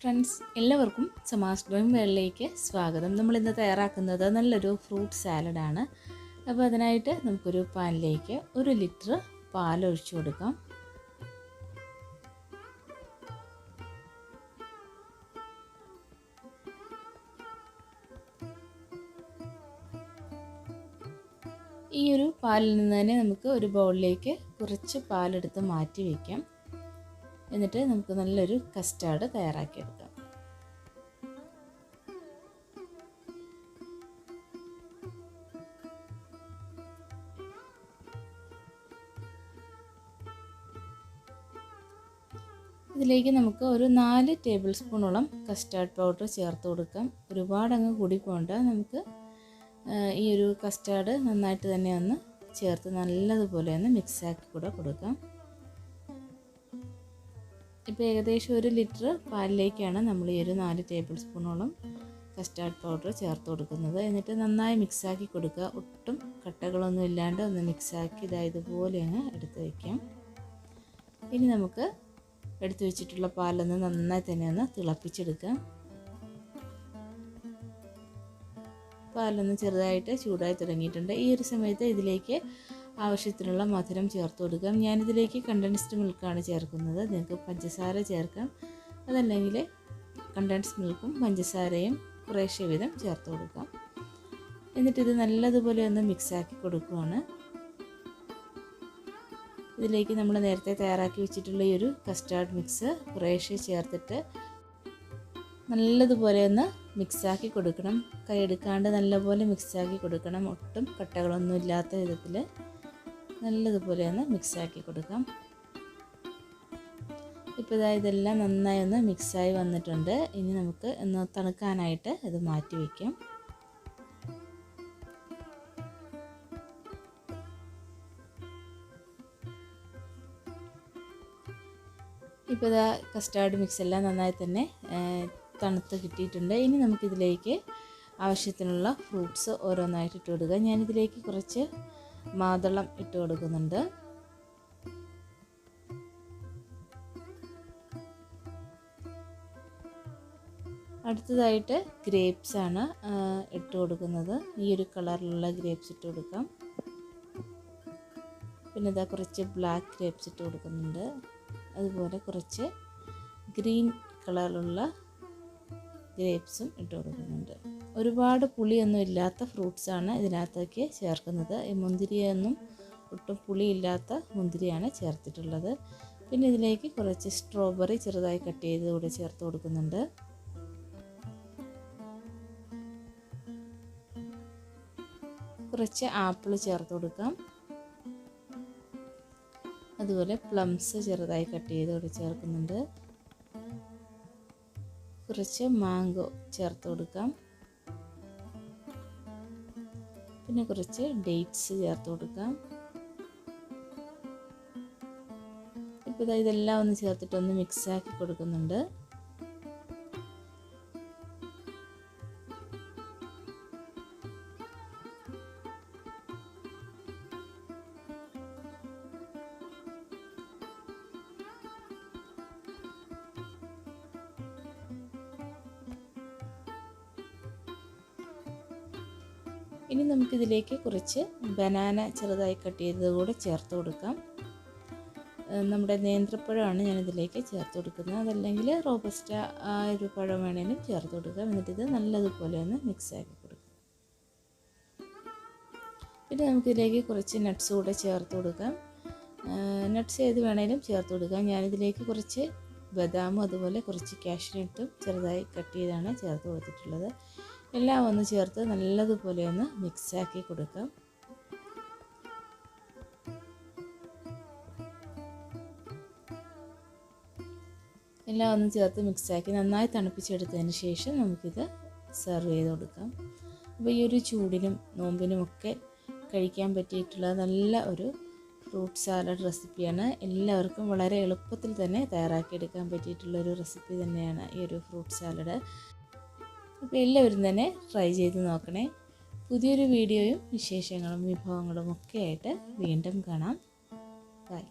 Friends എല്ലാവർക്കും സമാസ് drawing വേളിലേക്ക് സ്വാഗതം. നമ്മൾ ഇന്ന് തയ്യാറാക്കുന്നത് നല്ലൊരു ഫ്രൂട്ട് സാലഡാണ് അപ്പോൾ അതിനായിട്ട് നമുക്കൊരു പാനിലേക്ക് ഒരു ലിറ്റർ പാൽ ഒഴിച്ചു കൊടുക്കാം. ഈ ഒരു പാലിൽ നിന്ന് തന്നെ നമുക്ക് ഒരു ബൗളിലേക്ക് കുറച്ച് പാലെടുത്ത് മാറ്റി വയ്ക്കാം. എന്നിട്ട് നമുക്ക് നല്ലൊരു കസ്റ്റാർഡ് തയ്യാറാക്കിയെടുക്കാം. ഇതിലേക്ക് നമുക്ക് ഒരു നാല് ടേബിൾ സ്പൂണോളം കസ്റ്റാർഡ് പൗഡർ ചേർത്ത് കൊടുക്കാം. ഒരുപാട് അങ്ങ് കൂടി പോകണ്ട. നമുക്ക് ഈ ഒരു കസ്റ്റാർഡ് നന്നായിട്ട് തന്നെ ഒന്ന് ചേർത്ത് നല്ലതുപോലെ ഒന്ന് മിക്സാക്കി കൂടെ കൊടുക്കാം. ഇപ്പോൾ ഏകദേശം ഒരു ലിറ്റർ പാലിലേക്കാണ് നമ്മൾ ഈ ഒരു നാല് ടേബിൾ സ്പൂണോളം കസ്റ്റാർഡ് പൗഡർ ചേർത്ത് കൊടുക്കുന്നത്. എന്നിട്ട് നന്നായി മിക്സാക്കി കൊടുക്കുക. ഒട്ടും കട്ടകളൊന്നും ഇല്ലാണ്ട് ഒന്ന് മിക്സാക്കി ഇതായത് പോലെയാണ് എടുത്ത് വയ്ക്കാം. ഇനി നമുക്ക് എടുത്തു വെച്ചിട്ടുള്ള പാലൊന്ന് നന്നായി തന്നെ ഒന്ന് തിളപ്പിച്ചെടുക്കാം. പാലൊന്ന് ചെറുതായിട്ട് ചൂടായി തുടങ്ങിയിട്ടുണ്ട്. ഈ ഒരു സമയത്ത് ഇതിലേക്ക് ആവശ്യത്തിനുള്ള മധുരം ചേർത്ത് കൊടുക്കാം. ഞാനിതിലേക്ക് കണ്ടൻസ്ഡ് മിൽക്കാണ് ചേർക്കുന്നത്. നിങ്ങൾക്ക് പഞ്ചസാര ചേർക്കാം. അതല്ലെങ്കിൽ കണ്ടൻസ്ഡ് മിൽക്കും പഞ്ചസാരയും കുറേശ്ശെ വിധം ചേർത്ത് കൊടുക്കാം. എന്നിട്ടിത് നല്ലതുപോലെ ഒന്ന് മിക്സാക്കി കൊടുക്കുകയാണ് ഇതിലേക്ക് നമ്മൾ നേരത്തെ തയ്യാറാക്കി വെച്ചിട്ടുള്ള ഈ ഒരു കസ്റ്റാർഡ് മിക്സ് കുറേശ്ശെ ചേർത്തിട്ട് നല്ലതുപോലെ ഒന്ന് മിക്സാക്കി കൊടുക്കണം. കൈ എടുക്കാണ്ട് നല്ലപോലെ മിക്സാക്കി കൊടുക്കണം. ഒട്ടും കട്ടകളൊന്നും ഇല്ലാത്ത വിധത്തിൽ നല്ലതുപോലെ ഒന്ന് മിക്സാക്കി കൊടുക്കാം. ഇപ്പോൾ ഇതാ ഇതെല്ലാം നന്നായി ഒന്ന് മിക്സായി വന്നിട്ടുണ്ട്. ഇനി നമുക്ക് ഒന്ന് തണുക്കാനായിട്ട് ഇത് മാറ്റി വയ്ക്കാം ഇപ്പോൾ ഇതാ കസ്റ്റാർഡ് മിക്സ് എല്ലാം നന്നായി തന്നെ തണുത്ത് കിട്ടിയിട്ടുണ്ട്. ഇനി നമുക്കിതിലേക്ക് ആവശ്യത്തിനുള്ള ഫ്രൂട്ട്സ് ഓരോന്നായിട്ട് ഇട്ട് കൊടുക്കുക ഞാനിതിലേക്ക് കുറച്ച് മാതളം ഇട്ട് കൊടുക്കുന്നുണ്ട്. അടുത്തതായിട്ട് ഗ്രേപ്സ് ആണ് ഇട്ട് കൊടുക്കുന്നത്. ഈ ഒരു കളറിലുള്ള ഗ്രേപ്സ് ഇട്ട് കൊടുക്കാം. പിന്നെ ഇതാ കുറച്ച് ബ്ലാക്ക് ഗ്രേപ്സ് ഇട്ട് കൊടുക്കുന്നുണ്ട്. അതുപോലെ കുറച്ച് ഗ്രീൻ കളറിലുള്ള ഗ്രേപ്സും ഇട്ട് കൊടുക്കുന്നുണ്ട്. ഒരുപാട് പുളിയൊന്നും ഇല്ലാത്ത ഫ്രൂട്ട്സാണ് ഇതിനകത്തേക്ക് ചേർക്കുന്നത്. ഈ മുന്തിരിയൊന്നും ഒട്ടും പുളിയില്ലാത്ത മുന്തിരിയാണ് ചേർത്തിട്ടുള്ളത്. പിന്നെ ഇതിലേക്ക് കുറച്ച് സ്ട്രോബെറി ചെറുതായി കട്ട് ചെയ്ത് കൂടെ ചേർത്ത് കൊടുക്കുന്നുണ്ട്. കുറച്ച് ആപ്പിൾ ചേർത്ത് കൊടുക്കാം. അതുപോലെ പ്ലംസ് ചെറുതായി കട്ട് ചെയ്ത് കൂടെ ചേർക്കുന്നുണ്ട്. കുറച്ച് മാംഗോ ചേർത്ത് കൊടുക്കാം. പിന്നെ കുറച്ച് ഡേറ്റ്സ് ചേർത്ത് കൊടുക്കാം. ഇപ്പോൾ ഇതെല്ലാം ഒന്ന് ചേർത്തിട്ടൊന്ന് മിക്സാക്കി കൊടുക്കുന്നുണ്ട്. ഇനി നമുക്കിതിലേക്ക് കുറച്ച് ബനാന ചെറുതായി കട്ട് ചെയ്തത് കൂടെ ചേർത്ത് കൊടുക്കാം. നമ്മുടെ നേന്ത്രപ്പഴമാണ് ഞാനിതിലേക്ക് ചേർത്ത് കൊടുക്കുന്നത്. അതല്ലെങ്കിൽ റോബസ്റ്റ ആ ഒരു പഴം വേണേലും ചേർത്ത് കൊടുക്കാം. എന്നിട്ടിത് നല്ലതുപോലെ ഒന്ന് മിക്സാക്കി കൊടുക്കാം. പിന്നെ നമുക്കിതിലേക്ക് കുറച്ച് നട്ട്സ് കൂടെ ചേർത്ത് കൊടുക്കാം. നട്ട്സ് ഏത് വേണേലും ചേർത്ത് കൊടുക്കാം. ഞാനിതിലേക്ക് കുറച്ച് ബദാമും അതുപോലെ കുറച്ച് കാഷ്നട്ടും ചെറുതായി കട്ട് ചെയ്താണ് ചേർത്ത് കൊടുത്തിട്ടുള്ളത്. എല്ലാം ഒന്ന് ചേർത്ത് നല്ലതുപോലെ ഒന്ന് മിക്സാക്കി കൊടുക്കാം. എല്ലാം ഒന്ന് ചേർത്ത് മിക്സാക്കി നന്നായി തണുപ്പിച്ചെടുത്തതിന് ശേഷം നമുക്കിത് സെർവ് ചെയ്ത് കൊടുക്കാം. അപ്പോൾ ഈ ഒരു ചൂടിനും നോമ്പിനും ഒക്കെ കഴിക്കാൻ പറ്റിയിട്ടുള്ള നല്ല ഒരു ഫ്രൂട്ട് സാലഡ് റെസിപ്പിയാണ്. എല്ലാവർക്കും വളരെ എളുപ്പത്തിൽ തന്നെ തയ്യാറാക്കിയെടുക്കാൻ പറ്റിയിട്ടുള്ള ഒരു റെസിപ്പി തന്നെയാണ് ഈ ഒരു ഫ്രൂട്ട് സാലഡ്. അപ്പോൾ എല്ലാവരും തന്നെ ട്രൈ ചെയ്ത് നോക്കണേ. പുതിയൊരു വീഡിയോയും വിശേഷങ്ങളും വിഭവങ്ങളും ഒക്കെ ആയിട്ട് വീണ്ടും കാണാം. ബൈ